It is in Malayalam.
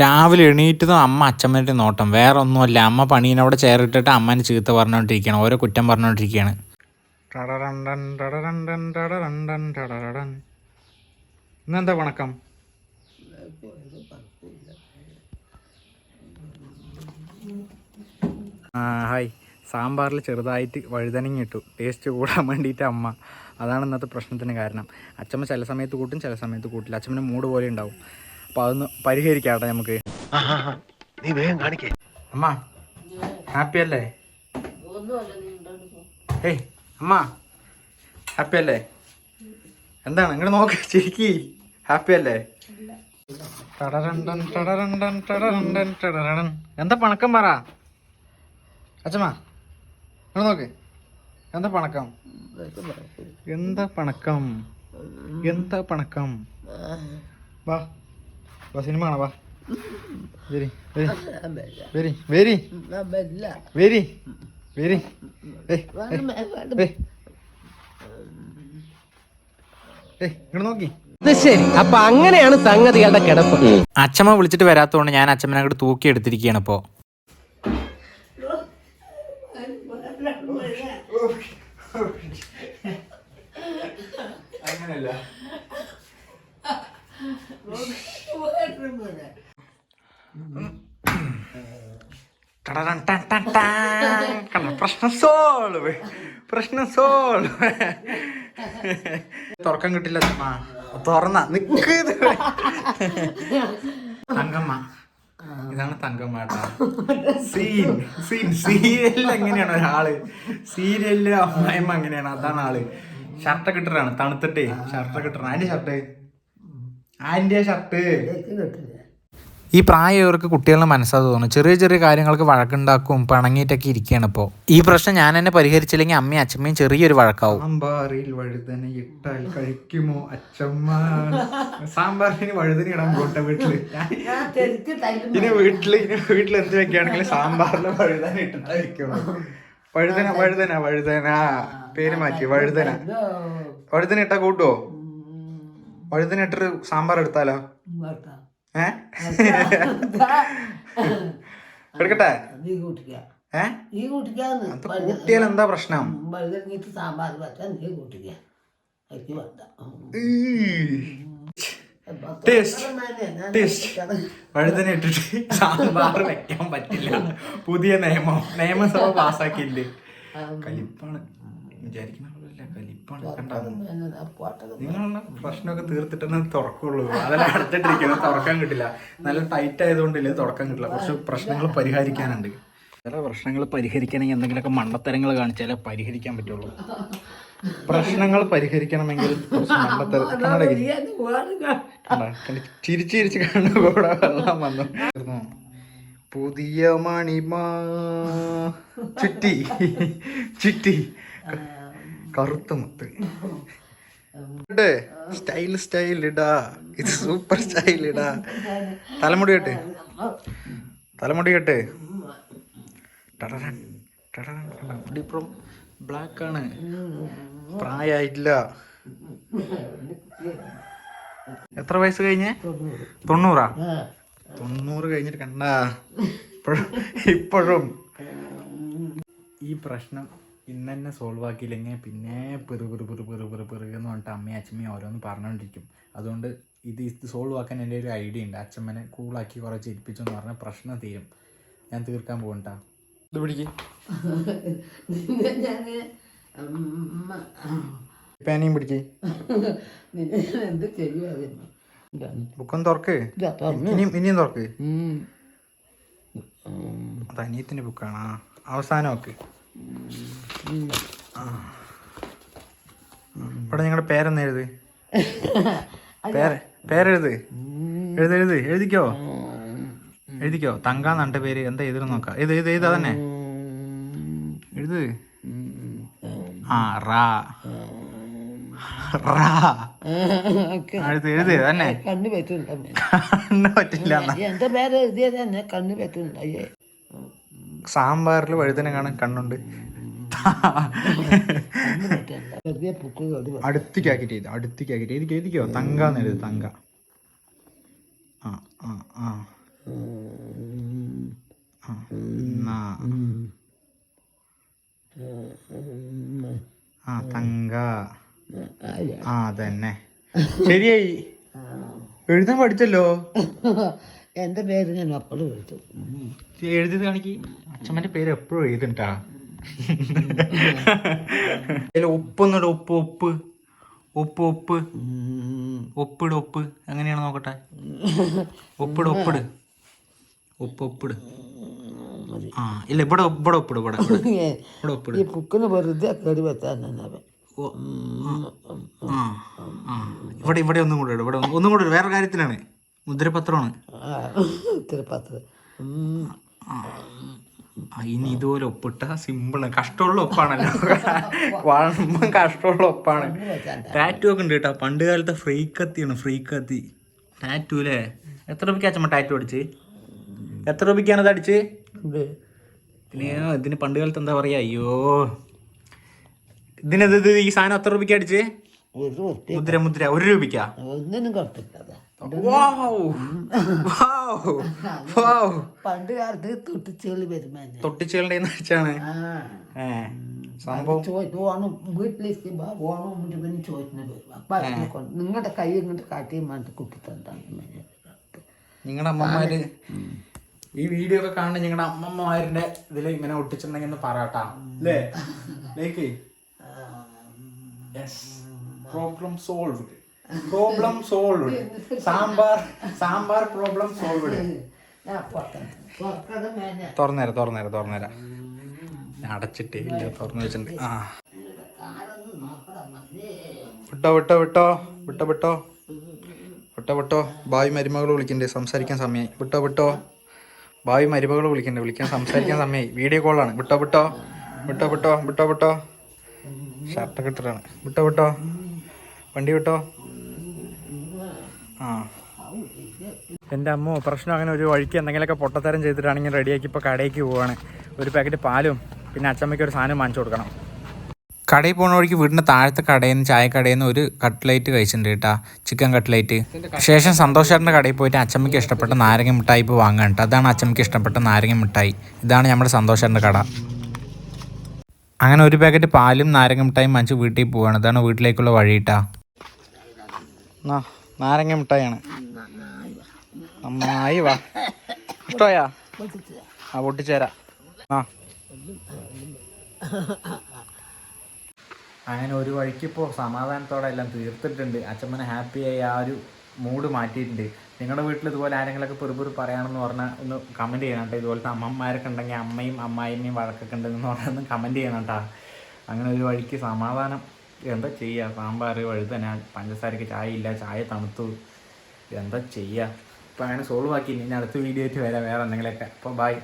രാവിലെ എണീറ്റതും അമ്മ അച്ഛമ്മേന്റെ നോട്ടം. വേറെ ഒന്നുമല്ല അമ്മ പണീനവിടെ ചേറിട്ടിട്ട് അമ്മേനെ ചീത്ത പറഞ്ഞുകൊണ്ടിരിക്കുകയാണ് ഓരോ കുറ്റം പറഞ്ഞുകൊണ്ടിരിക്കുകയാണ്. ഇന്നെന്താ വണക്കം? ആ ഹായ്. സാമ്പാറിൽ ചെറുതായിട്ട് വഴുതനങ്ങി ഇട്ടു ടേസ്റ്റ് കൂടാൻ വേണ്ടിയിട്ട് അമ്മ. അതാണ് ഇന്നത്തെ പ്രശ്നത്തിന് കാരണം. അച്ഛമ്മ ചില സമയത്ത് കൂട്ടും ചില സമയത്ത് കൂട്ടില്ല. അച്ഛമ്മന്റെ മൂഡ് പോലെ ഉണ്ടാവും. അപ്പോൾ അതൊന്ന് പരിഹരിക്കാട്ടെ നമുക്ക്. നീ വേഗം കാണിക്കേ. അമ്മ ഹാപ്പി അല്ലേ? ഏയ് അമ്മ ഹാപ്പി അല്ലേ? എന്താണ് ഇങ്ങോട്ട് നോക്ക് ചിരിക്കി. ഹാപ്പി അല്ലേ. എന്താ പണക്കം പറ? അച്ഛമ്മ ഇങ്ങോട്ട് നോക്ക്. എന്താ പണക്കം? എന്താ പണക്കം? എന്താ പണക്കം? വാ. വാ സിനിമ കാണാ വാ. വരി വരി വെരി വെരി. വെരി നോക്കി. ശരി. അപ്പൊ അങ്ങനെയാണ് സംഗതികളുടെ കിടപ്പ്. അച്ഛമ്മ വിളിച്ചിട്ട് വരാത്തോണ്ട് ഞാൻ അച്ഛമ്മനെ അങ്ങോട്ട് തൂക്കി എടുത്തിരിക്കുകയാണ് ഇപ്പോ. അങ്ങനല്ല പ്രശ്നം സോൾവ് പ്രശ്നം സോൾവ് തുറക്കം കിട്ടില്ല തുറന്ന. നിക്ക് തങ്കമ്മ. ഇതാണ് തങ്കമ്മ സീൻ. സീൻ. സീരിയലിൽ എങ്ങനെയാണ് ഒരാൾ? സീരിയലിൽ അമ്മായിമ്മ എങ്ങനെയാണ്? അതാണ് ആൾ. ഷർട്ട് ഇട്ടിട്ടാണ്. തണുത്തിട്ടേ. ഷർട്ട് ഇട്ടിട്ടാണ്. ആന്റെ ഷർട്ട് ആന്റെ ഷർട്ട് ഈ പ്രായമായവർക്ക് കുട്ടികളുടെ മനസ്സാ തോന്നുന്നു. ചെറിയ ചെറിയ കാര്യങ്ങൾക്ക് വഴക്കുണ്ടാക്കും പണങ്ങിയിട്ടൊക്കെ ഇരിക്കുകയാണ് ഇപ്പോൾ ഈ പ്രശ്നം ഞാൻ തന്നെ പരിഹരിച്ചില്ലെങ്കിൽ അമ്മയും അച്ഛമ്മയും ചെറിയൊരു വഴക്കാവും. സാമ്പാറിൽ വഴുതന ഇട്ടാൽ കഴിക്കുമോ അച്ഛമ്മ? സാമ്പാറിന് വഴുതന ഇടാൻ പോട്ടെ വീട്ടിൽ. ഇനി വീട്ടിൽ ഇനി വീട്ടിൽ എന്ത് വെക്കുകയാണെങ്കിലും സാമ്പാറിൽ വഴുതന ഇട്ടിട്ട് കഴിക്കണം വഴുതന വഴുതന വഴുതന. പേര് മാറ്റി വഴുതന. വഴുതന ഇട്ടാ കൂട്ടുവോ? വഴുതന ഇട്ടിട്ട് സാമ്പാർ എടുത്താലോ? എടുക്കട്ടെ? കൂട്ടിയാൽ എന്താ പ്രശ്നം? സാമ്പാർ നീ കൂട്ടിക്ക. വഴുതന ഇട്ടിട്ട് സാമ്പാർ വെക്കാൻ പറ്റില്ല. പുതിയ നിയമം. നിയമസഭ പാസ്സാക്കിയില്ലേ? കലിപ്പാണ് വിചാരിക്കുന്ന പോലെയല്ല കലിപ്പാണ് കണ്ടോ നിങ്ങളുള്ള പ്രശ്നമൊക്കെ തീർത്തിട്ടേ തുറക്കുള്ളൂ. അതെല്ലാം അടുത്തിട്ടിരിക്കുന്നത് തുറക്കാൻ കിട്ടില്ല. നല്ല ടൈറ്റ് ആയതുകൊണ്ടില്ല തുറക്കാൻ കിട്ടില്ല. കുറച്ച് പ്രശ്നങ്ങൾ പരിഹരിക്കാനുണ്ട്. ചില പ്രശ്നങ്ങൾ പരിഹരിക്കണമെങ്കിൽ എന്തെങ്കിലുമൊക്കെ മണ്ടത്തരങ്ങൾ കാണിച്ചാലേ പരിഹരിക്കാൻ പറ്റുള്ളൂ. പ്രശ്നങ്ങൾ പരിഹരിക്കണമെങ്കിൽ കണ്ണടക്കി കണ്ടാ? കൂടെ വെള്ളം വന്നു. പുതിയ മണിമാ ചുറ്റി ചുറ്റി കറുത്ത മുത്ത്. സ്റ്റൈൽ സ്റ്റൈൽ ഇടാ. ഇത് സൂപ്പർ സ്റ്റൈൽ ഇടാ. തലമുടി കേട്ടെ. തലമുടി കേട്ടെ. ഇപ്പം ബ്ലാക്ക് ആണ്. പ്രായമായിട്ടില്ല. എത്ര വയസ്സ് കഴിഞ്ഞേ? തൊണ്ണൂറാ? തൊണ്ണൂറ് കഴിഞ്ഞിട്ട് കണ്ട. ഇപ്പോഴും. ഈ പ്രശ്നം ഇന്ന് തന്നെ സോൾവ് ആക്കിയില്ലെങ്കിൽ പിന്നെ പെറു പെറു പെറു പെറു പെറു പെറു എന്ന് പറഞ്ഞിട്ട് അമ്മയും അച്ഛമ്മയും ഓരോന്ന് പറഞ്ഞുകൊണ്ടിരിക്കും അതുകൊണ്ട് ഇത് ഇത് സോൾവ് ആക്കാൻ എന്റെ ഒരു ഐഡിയ ഉണ്ട്. അച്ഛമ്മനെ കൂളാക്കി കുറേ ചിരിപ്പിച്ചു എന്ന് പറഞ്ഞാൽ പ്രശ്നം തീരും. ഞാൻ തീർക്കാൻ പോകണ്ട ഇത് പിടിക്ക്. പേനയും പിടിക്ക്. ബുക്കൊന്ന് തുറക്ക്. ഇനിയും ഇനിയും തുറക്ക്. അത് അനിയത്തിന്റെ ബുക്കാണ് അവസാനം ഒക്കെ ഇവിടെ നിങ്ങളുടെ പേരെന്ന് എഴുത്? പേര് പേരെഴുത്. എഴുത് എഴുത് എഴുതിക്കോ? എഴുതിക്കോ? തങ്കാന്ന് എന്റെ പേര്? എന്താ എഴുതി നോക്ക. ഇത് ഇത് ഇത് അതന്നെ. എഴുത്. ആ റാ. റാ. ഒക്കെ ആ, എഴുത് എഴുത് തന്നെ കണ്ണു പറ്റുന്നുണ്ടോ? കണ്ണ് പറ്റില്ല. എന്റെ പേര് എഴുതിയത് തന്നെ കണ്ണു പറ്റുന്നുണ്ടോ? സാമ്പാറിൽ വഴുതന കാണാൻ കണ്ണുണ്ട്. തങ്ക ആ ആ ആ. തങ്ക. ആ അതന്നെ. ശരിയായി. എഴുതാൻ പഠിച്ചല്ലോ? എന്റെ പേര് ഞാൻ അപ്പോഴും എഴുതും. എഴുതി കാണിക്ക്. അച്ഛമ്മന്റെ പേര് എപ്പോഴും എഴുതുണ്ടാ അതിൽ ഉപ്പൊന്നുണ്ട് ഉപ്പ് ഉപ്പ്. ഉപ്പ് ഉപ്പ്. ഒപ്പിട് ഒപ്പ് എങ്ങനെയാണ് നോക്കട്ടെ. ഒപ്പിട് ഒപ്പിട് ഉപ്പ് ഒപ്പിട് ആ ഇല്ല ഇവിടെ ഇവിടെ ഒപ്പിട് ഇവിടെ ഇവിടെ. ഒപ്പിട് കുക്കിന് വെറുതെ കയറി വെച്ചാൽ ഇവിടെ ഇവിടെ ഒന്നും കൂടെ ഇവിടെ ഒന്നും കൂടെ വേറെ കാര്യത്തിലാണ് മുദ്രപത്രമാണ് തിരുപ്പത്ത് ഇനി ഇതുപോലെ ഒപ്പിട്ട സിമ്പിളാണ് കഷ്ടമുള്ള ഒപ്പാണല്ലോ. വളമ്പം കഷ്ടമുള്ള ഒപ്പാണ്. ടാറ്റു ഒക്കെ ഉണ്ട് കേട്ടോ. പണ്ട് കാലത്തെ ഫ്രീക്കത്തിയാണ് ഫ്രീക്കത്തി. ടാറ്റു അല്ലേ എത്ര രൂപയ്ക്ക് അച്ഛമ്മ ടാറ്റു അടിച്ച്? എത്ര രൂപയ്ക്കാണ് ഇത് അടിച്ച്? പിന്നെ ഇതിന് പണ്ട് കാലത്ത് എന്താ പറയാ? അയ്യോ. ഇതിനത് ഈ സാധനം എത്ര രൂപയ്ക്ക് അടിച്ച്? മുദ്ര മുദ്ര. ഒരു രൂപയ്ക്കാ? ഒന്നിനും കുഴപ്പമില്ല പണ്ട് കാലത്ത് തൊട്ടിച്ചേളി വരുമ്പോ തൊട്ടിച്ചേളുടെ വെച്ചാണ്. സംഭവം ഓണം ഓണം വരും അപ്പൊ നിങ്ങളുടെ കൈ ഇങ്ങോട്ട് കാട്ടി മാറ്റി കുട്ടി തന്താണ് നിങ്ങളുടെ അമ്മമാര് ഈ വീഡിയോ ഒക്കെ കാണുന്ന നിങ്ങളുടെ അമ്മമാരുടെ ഇതിൽ ഇങ്ങനെ ഒട്ടിച്ചിട്ടുണ്ടെങ്കിൽ ഒന്ന് പറയാട്ടാ. അല്ലേ ലേക്ക്? Problem solved problem solve sambar sambar problem solve ഞാൻ തുറന്നേര തുറന്നേര മേലെ തുറന്നേരം അടച്ചിട്ടേ ഇല്ല തുറന്നു വെച്ചിട്ടുണ്ട്. ആ. വിട്ടോ വിട്ടോ വിട്ടോ വിട്ടോ വിട്ടോ. വിട്ടോ വിട്ടോ. ഭാവി മരുമകൾ വിളിക്കണ്ടേ? സംസാരിക്കാൻ സമയമായി വിട്ടോ വിട്ടോ. ഭാവി മരുമകൾ വിളിക്കണ്ടേ? വിളിക്കാൻ സംസാരിക്കാൻ സമയമായി വീഡിയോ കോളാണ് വിട്ടോ വിട്ടോ. വിട്ടോ വിട്ടോ വിട്ടോ വിട്ടോ. ഷർട്ടൊക്കെ ഇട്ടിട്ടാണ്. വിട്ടോ വിട്ടോ. വണ്ടി വിട്ടോ. എന്റെ അമ്മ പ്രശ്നം അങ്ങനെ ഒരു വഴിക്ക് എന്തെങ്കിലുമൊക്കെ പൊട്ടത്തരം ചെയ്തിട്ടാണെങ്കിൽ റെഡിയാക്കി ഇപ്പോൾ കടയ്ക്ക് പോവാണ്. ഒരു പാക്കറ്റ് പാലും പിന്നെ അച്ചമ്മയ്ക്ക് ഒരു സാധനം വാങ്ങിച്ചു കൊടുക്കണം. കടയിൽ പോണ വഴിക്ക് വീടിന്റെ താഴത്തെ കടയിൽ നിന്ന് ചായക്കടയിൽ നിന്ന് ഒരു കട്ട്ലേറ്റ് കഴിച്ചിട്ടുണ്ട് കേട്ടാ ചിക്കൻ കട്ട്ലേറ്റ്. ശേഷം സന്തോഷേട്ടന്റെ കടയിൽ പോയിട്ട് അച്ചമ്മയ്ക്ക് ഇഷ്ടപ്പെട്ട നാരങ്ങ മിഠായി ഇപ്പോൾ വാങ്ങാൻ കേട്ടോ. അതാണ് അച്ചമ്മയ്ക്ക് ഇഷ്ടപ്പെട്ട നാരങ്ങ മിഠായി. ഇതാണ് നമ്മുടെ സന്തോഷേട്ടന്റെ കട. അങ്ങനെ ഒരു പാക്കറ്റ് പാലും നാരങ്ങ മിഠായും വാങ്ങിച്ച് വീട്ടിൽ പോവാണ്. ഇതാണ് വീട്ടിലേക്കുള്ള വഴി കേട്ടാ. നാരങ്ങ മിഠായിയാണ്. നന്നായി വാ. ഇഷ്ടമായാ? ആ പൊട്ടിച്ചേരാ ആ. അങ്ങനെ ഒരു വഴിക്ക് ഇപ്പോൾ സമാധാനത്തോടെ എല്ലാം തീർത്തിട്ടുണ്ട്. അച്ഛമ്മനെ ഹാപ്പിയായി ആ ഒരു മൂഡ് മാറ്റിയിട്ടുണ്ട്. നിങ്ങളുടെ വീട്ടിൽ ഇതുപോലെ ആരെങ്കിലുമൊക്കെ പെറുപെറു പറയാണെന്ന് പറഞ്ഞാൽ ഒന്ന് കമന്റ് ചെയ്യണം കേട്ടോ. ഇതുപോലത്തെ അമ്മമാരൊക്കെ ഉണ്ടെങ്കിൽ അമ്മയും അമ്മായിമ്മയും വഴക്കൊക്കെ ഉണ്ടെന്ന് പറഞ്ഞാൽ ഒന്ന് കമന്റ് ചെയ്യണം കേട്ടോ. അങ്ങനെ ഒരു വഴിക്ക് സമാധാനം എന്താ ചെയ്യുക സാമ്പാർ വഴുതന പഞ്ചസാരയ്ക്ക് ചായ ഇല്ല ചായ തണുത്തു. എന്താ ചെയ്യുക ഇപ്പം അങ്ങനെ സോൾവ് ആക്കി. ഇനി അടുത്ത വീഡിയോ ആയിട്ട് വരാം. വേറെ എന്തെങ്കിലുമൊക്കെ. അപ്പോൾ ബൈ